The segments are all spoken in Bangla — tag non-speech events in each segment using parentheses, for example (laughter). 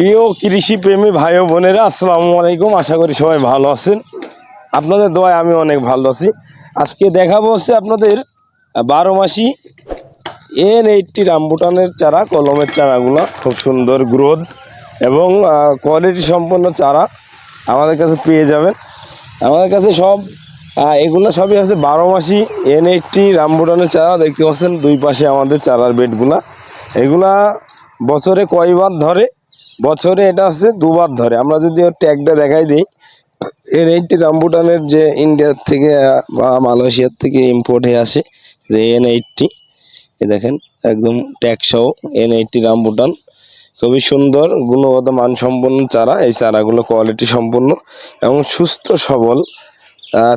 প্রিয় কৃষি প্রেমী ভাই ও বোনেরা, আসসালামু আলাইকুম। আশা করি সবাই ভালো আছেন। আপনাদের দোয়ায় আমি অনেক ভালো আছি। আজকে দেখাবো হচ্ছে আপনাদের বারো মাসি এন এইটটি রামবুটানের চারা, কলমের চারাগুলো, খুব সুন্দর গ্রোথ এবং কোয়ালিটি সম্পন্ন চারা আমাদের কাছে পেয়ে যাবেন। আমাদের কাছে সব এগুলো সবই আছে বারো মাসি এন এইটটি রামবুটানের চারা। দেখতে পাচ্ছেন দুই পাশে আমাদের চারার বেডগুলা। এগুলা বছরে কয়বার ধরে বছরে এটা হচ্ছে দুবার ধরে। আমরা যদি ওর ট্যাগটা দেখাই দিই, এর এইটটি রামবুটানের যে ইন্ডিয়ার থেকে, বা মালয়েশিয়ার থেকে ইম্পোর্ট হয়ে আসে, যে এন এইটটি এ দেখেন, একদম ট্যাগ সহ এন এইটটি রামবুটান খুবই সুন্দর, গুণগত মানসম্পন্ন চারা, এই চারাগুলো কোয়ালিটি সম্পন্ন এবং সুস্থ, সবল।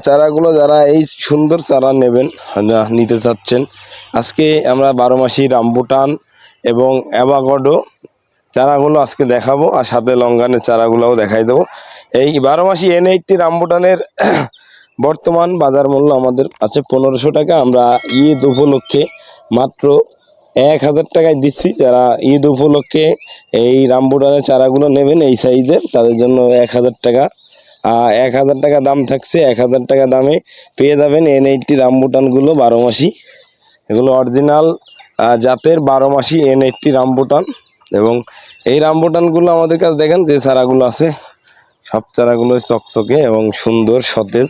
চারাগুলো যারা এই সুন্দর চারা নেবেন নিতে চাচ্ছেন, আজকে আমরা বারো মাসি রামবুটান এবং অ্যাভাগডো চারাগুলো আজকে দেখাবো আর সাথে লঙ্গানের চারাগুলোও দেখাই দেবো। এই বারো মাসি এন এইটটি রামবুটানের (clears throat) বর্তমান বাজার মূল্য আমাদের আছে পনেরোশো টাকা। আমরা ঈদ উপলক্ষে মাত্র এক হাজার টাকায় দিচ্ছি। যারা ঈদ উপলক্ষে এই রামবুটানের চারাগুলো নেবেন এই সাইজের, তাদের জন্য এক হাজার টাকা। এক হাজার টাকা দাম থাকছে, এক হাজার টাকা দামে পেয়ে যাবেন এন এইটটি রামবুটানগুলো বারো মাসি। এগুলো অরিজিনাল জাতের বারো মাসি এন এইটটি রামবুটান। এবং এই রামবুটানগুলো আমাদের কাছে দেখেন যে চারাগুলো আছে। সব চারাগুলো চকচকে এবং সুন্দর সতেজ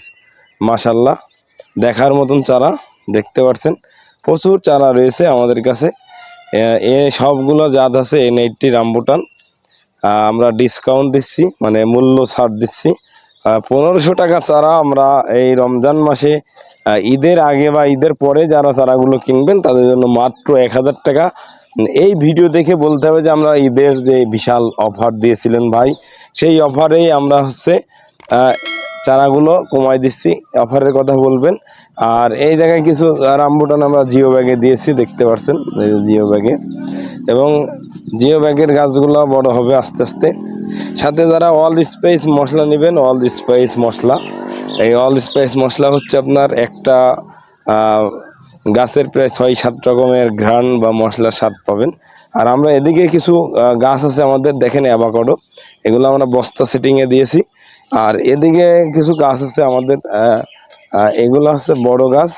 মাসাল্লাহ দেখার মতন চারা দেখতে পাচ্ছেন। প্রচুর চারা রয়েছে আমাদের কাছে। এ- সবগুলো জাত আছে এন এইটটি রামবুটান। আমরা ডিসকাউন্ট দিচ্ছি মানে মূল্য ছাড় দিচ্ছি। পনেরোশো টাকা চারা আমরা এই রমজান মাসে ঈদের আগে বা ঈদের পরে যারা চারাগুলো কিনবেন, তাদের জন্য মাত্র এক হাজার টাকা এই ভিডিও দেখে বলতে হবে যে আমরা ঈদের যে বিশাল অফার দিয়েছিলেন ভাই, সেই অফারেই আমরা হচ্ছে চারাগুলো কমাই দিচ্ছি। অফারের কথা বলবেন। আর এই জায়গায় কিছু রামবুটান আমরা জিও ব্যাগে দিয়েছি, দেখতে পাচ্ছেন জিও ব্যাগে এবং জিও ব্যাগের গাছগুলো বড় হবে আস্তে আস্তে। সাথে যারা অল স্পাইস মশলা নেবেন অল স্পাইস মশলা। এই অল স্পাইস মশলা হচ্ছে আপনার একটা গাছের প্রায় ছয়, সাত রকমের ঘ্রাণ বা মশলার স্বাদ পাবেন। আর আমরা এদিকে কিছু গাছ আছে আমাদের, দেখেন অ্যাভাকাডো। এগুলো আমরা বস্তা সেটিংয়ে দিয়েছি। আর এদিকে কিছু গাছ আছে আমাদের এগুলো হচ্ছে বড় গাছ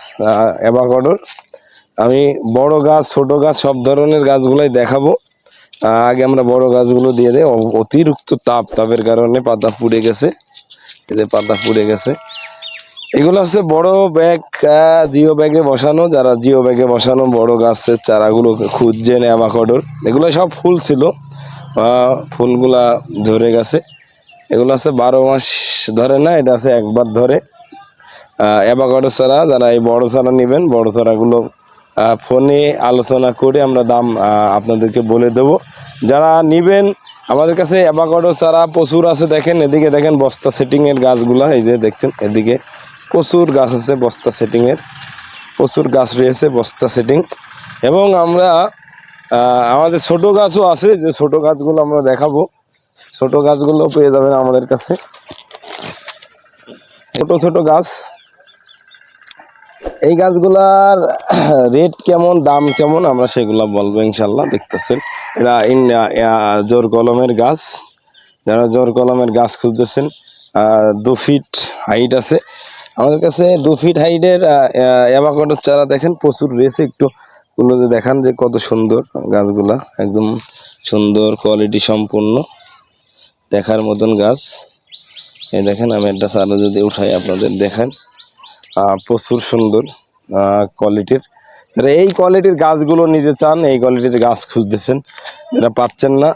অ্যাভাকাডোর আমি বড় গাছ, ছোট গাছ, সব ধরনের গাছগুলাই দেখাবো। আগে আমরা বড় গাছগুলো দিয়ে দেয় অতিরিক্ত তাপ, তাপের কারণে পাতা পুড়ে গেছে। এদের পাতা পুড়ে গেছে। এগুলো হচ্ছে বড় ব্যাগ জিও ব্যাগে বসানো। যারা জিও ব্যাগে বসানো, বড় গাছের চারাগুলো খুঁজছেন অ্যাভাকাডোর এগুলো সব ফুল ছিল। ফুলগুলা ধরে গেছে। এগুলো আছে বারো মাস ধরে না, এটা আছে একবার ধরে। অ্যাভাকাডো চারা, যারা এই বড় চারা নেবেন, বড় চারাগুলো ফোনে আলোচনা করে আমরা দাম আপনাদেরকে বলে দেব। যারা নেবেন, আমাদের কাছে অ্যাভাকাডো চারা প্রচুর আছে, দেখেন, এদিকে দেখেন বস্তা সেটিংয়ের গাছগুলা, এই যে দেখছেন, এদিকে। প্রচুর গাছ আছে, বস্তা সেটিংয়ের প্রচুর গাছ রয়েছে, বস্তা সেটিং এবং আমরা আমাদের ছোট গাছও আছে, যে ছোট গাছগুলো আমরা দেখাবো। ছোট গাছগুলো পেয়ে যাবেন আমাদের কাছে। ছোট ছোট গাছ। এই গাছগুলার রেট কেমন, দাম কেমন, আমরা সেগুলা বলব ইনশাল্লাহ দেখতেছেন। এরা ইন- জোর কলমের গাছ। যারা জোর কলমের গাছ খুঁজতেছেন দু ফিট হাইট আছে। আমাদের কাছে দু ফিট হাইটের অ্যাভাকাডোর চারা দেখেন, প্রচুর রয়েছে। একটু গুলোতে দেখান যে কত সুন্দর গাছগুলা, একদম সুন্দর কোয়ালিটি সম্পূর্ণ। দেখার মতন গাছ। এই দেখেন, আমি একটা চারা যদি উঠাই আপনাদের দেখেন। প্রচুর সুন্দর কোয়ালিটির যারা এই কোয়ালিটির গাছগুলো নিতে চান, এই কোয়ালিটির গাছ খুঁজতেছেন, যারা পাচ্ছেন না,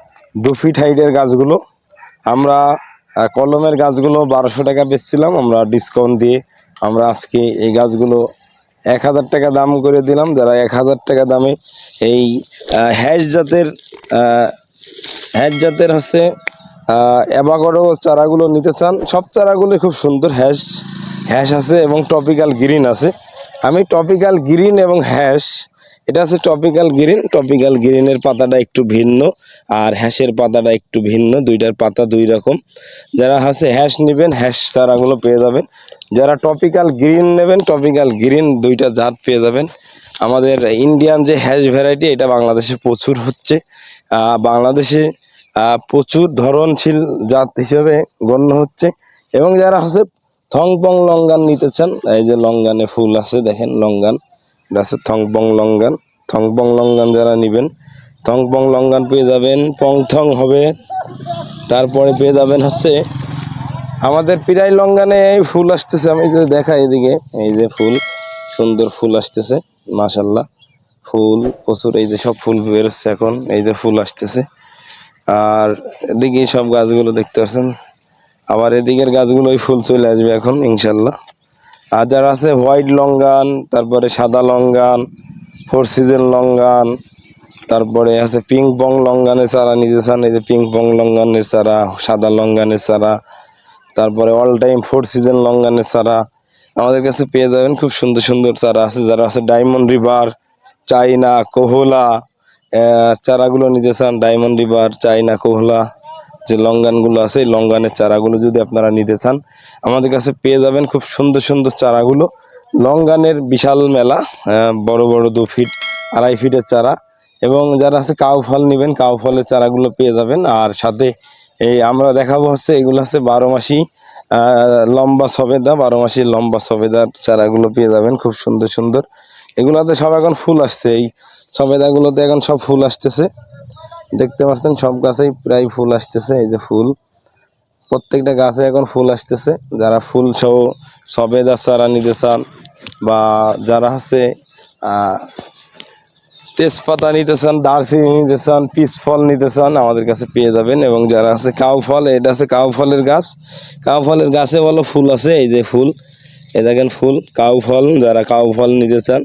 দু ফিট হাইটের গাছগুলো, আমরা কলমের গাছগুলো বারোশো টাকা বেচছিলাম, আমরা ডিসকাউন্ট দিয়ে আমরা আজকে এই গাছগুলো এক হাজার টাকা দাম করে দিলাম। যারা এক হাজার টাকা দামে এই হ্যাশ জাতের হ্যাশ জাতের হচ্ছে অ্যাভাকাডো চারাগুলো নিতে চান, সব চারাগুলো খুব সুন্দর হ্যাশ হ্যাশ আছে এবং টপিক্যাল গ্রিন আছে। আমি টপিক্যাল গ্রিন এবং হ্যাশ এটা আছে টপিক্যাল গ্রিন টপিক্যাল গ্রিনের পাতাটা একটু ভিন্ন আর হ্যাশের পাতাটা একটু ভিন্ন, দুইটার পাতা দুই রকম। যারা আছে হ্যাশ নেবেন হ্যাশ চারাগুলো পেয়ে যাবেন। যারা টপিক্যাল গ্রিন নেবেন টপিক্যাল গ্রিন দুইটা জাত পেয়ে যাবেন। আমাদের ইন্ডিয়ান যে হ্যাশ ভ্যারাইটি এটা বাংলাদেশে প্রচুর হচ্ছে। বাংলাদেশে প্রচুর ধরনশীল জাত হিসেবে গণ্য হচ্ছে। এবং যারা হচ্ছে থংপং লঙ্গান নিতে চান, এই যে লঙ্গানে ফুল আছে, দেখেন লঙ্গান। এটা আছে থংপং লঙ্গান থংপং লঙ্গান যারা নিবেন থংপং লঙ্গান পেয়ে যাবেন পং থং হবে। তারপরে পেয়ে যাবেন হচ্ছে, আমাদের পিরাই লঙ্গানে ফুল আসতেছে, আমি যদি দেখাই এদিকে, এই যে ফুল, সুন্দর ফুল আসতেছে, মাশাল্লাহ। ফুল, প্রচুর, এই যে সব ফুল বেরোচ্ছে এখন, এই যে ফুল আসতেছে। আর এদিকে সব গাছগুলো দেখতে পাচ্ছেন, আবার এদিকের গাছগুলো ওই ফুল চলে আসবে এখন, ইনশাল্লাহ। আর যারা আছে হোয়াইট লঙ্গান, তারপরে সাদা লঙ্গান, ফোর সিজন লঙ্গান, তারপরে আছে পিং পং লঙ্গানের চারা নিজে চান এই যে পিং পং লঙ্গানের চারা, সাদা লঙ্গানের চারা, তারপরে অল টাইম ফোর সিজন লঙ্গানের চারা। আমাদের কাছে পেয়ে যাবেন খুব সুন্দর সুন্দর চারা আছে, যারা আছে ডায়মন্ড রিভার চাইনা কোহলা চারাগুলো নিতে চান ডায়মন্ড রিভার চাইনা কোহলা যে লঙ্গানগুলো আছে, এই লঙ্গানের চারাগুলো যদি আপনারা নিতে চান, আমাদের কাছে পেয়ে যাবেন খুব সুন্দর সুন্দর চারাগুলো। লঙ্গানের বিশাল মেলা বড় বড় দু ফিট, আড়াই ফিটের চারা। এবং যারা আছে কাউ ফল নেবেন, কাউ ফলের চারাগুলো পেয়ে যাবেন। আর সাথে এই আমরা দেখাবো হচ্ছে, এগুলো হচ্ছে বারো মাসি লম্বা সবেদা, বারো মাসি লম্বা সবেদার চারাগুলো পেয়ে যাবেন খুব সুন্দর সুন্দর। এগুলাতে সব এখন ফুল আসছে, এই সবেদাগুলোতে এখন সব ফুল আসতেছে। দেখতে পাচ্ছেন, সব গাছেই প্রায় ফুল আসতেছে, এই যে ফুল। প্রত্যেকটা গাছে এখন ফুল আসতেছে। যারা ফুল সহ সবেদা চারা নিতে চান, বা যারা হচ্ছে তেজপাতা নিতে চান, দারচিনি নিতে চান পিস ফল নিতে চান, আমাদের কাছে পেয়ে যাবেন। এবং যারা আছে কাউ ফল, এটা আছে কাউ ফলের গাছ। কাউ ফলের গাছে বলো ফুল আছে, এই যে ফুল। এ দেখেন ফুল, কাউ ফল, যারা কাউ ফল নিতে চান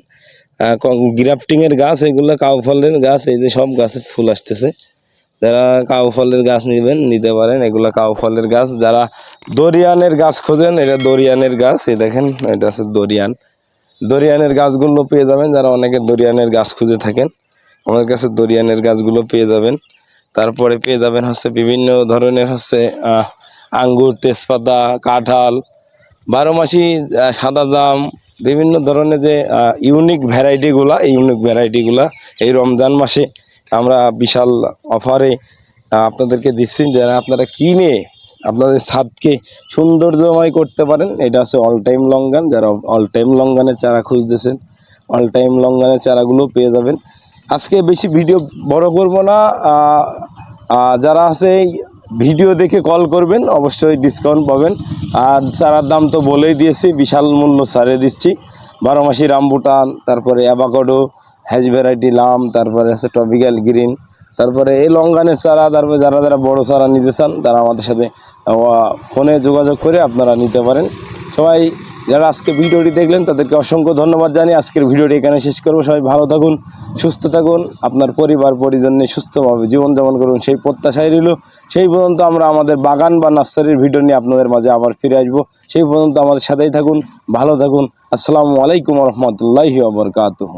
গ্রাফটিং এর গাছ, এগুলো কাউ ফলের গাছ, এই যে সব গাছে ফুল আসতেছে। যারা কাউ ফলের গাছ নেবেন, নিতে পারেন। এগুলো কাউ ফলের গাছ। যারা দরিয়ানের গাছ খোঁজেন এটা দরিয়ানের গাছ। এই দেখেন, এটা আছে দরিয়ান। দরিয়ানের গাছগুলো পেয়ে যাবেন। যারা অনেকে দরিয়ানের গাছ খুঁজে থাকেন, আমাদের কাছে দরিয়ানের গাছগুলো পেয়ে যাবেন। তারপরে পেয়ে যাবেন হচ্ছে বিভিন্ন ধরনের হচ্ছে আঙ্গুর, তেজপাতা, কাঁঠাল, বারো মাসি সাদা জাম বিভিন্ন ধরনের যে ইউনিক ভ্যারাইটিগুলা ইউনিক ভ্যারাইটিগুলা এই রমজান মাসে আমরা বিশাল অফারে আপনাদেরকে দিচ্ছি যারা আপনারা কিনে আপনাদের ছাদকে সৌন্দর্যময় করতে পারেন। এটা হচ্ছে অল টাইম লঙ্গান যারা অল টাইম লঙ্গানের চারা খুঁজতেছেন অল টাইম লঙ্গানের চারাগুলো পেয়ে যাবেন। আজকে বেশি ভিডিও বড় করব না যারা আছে এই ভিডিও দেখে কল করবেন, অবশ্যই ডিসকাউন্ট পাবেন। আর চারার দাম তো বলেই দিয়েছি, বিশাল মূল্য ছাড়ে দিচ্ছি। বারো মাসি রামবুটান, তারপরে অ্যাবাকডো হ্যাজ ভ্যারাইটি লাম, তারপরে আছে টপিক্যাল গ্রিন তারপরে এই লঙ্গানের চারা, তারপরে যারা যারা বড় চারা নিতে চান, তারা আমাদের সাথে ফোনে যোগাযোগ করে আপনারা নিতে পারেন। সবাই যারা আজকে ভিডিওটি দেখলেন, তাদেরকে অসংখ্য ধন্যবাদ জানিয়ে আজকের ভিডিওটি এখানে শেষ করব। সবাই ভালো থাকুন, সুস্থ থাকুন, আপনার পরিবার, পরিজন নিয়ে সুস্থভাবে জীবনযাপন করুন। সেই প্রত্যাশায় রইল। সেই পর্যন্ত আমরা আমাদের বাগান বা নার্সারির ভিডিও নিয়ে আপনাদের মাঝে আবার ফিরে আসব। সেই পর্যন্ত আমাদের সাথেই থাকুন, ভালো থাকুন। আসসালামু আলাইকুম রহমতুল্লাহি আবরকাতহ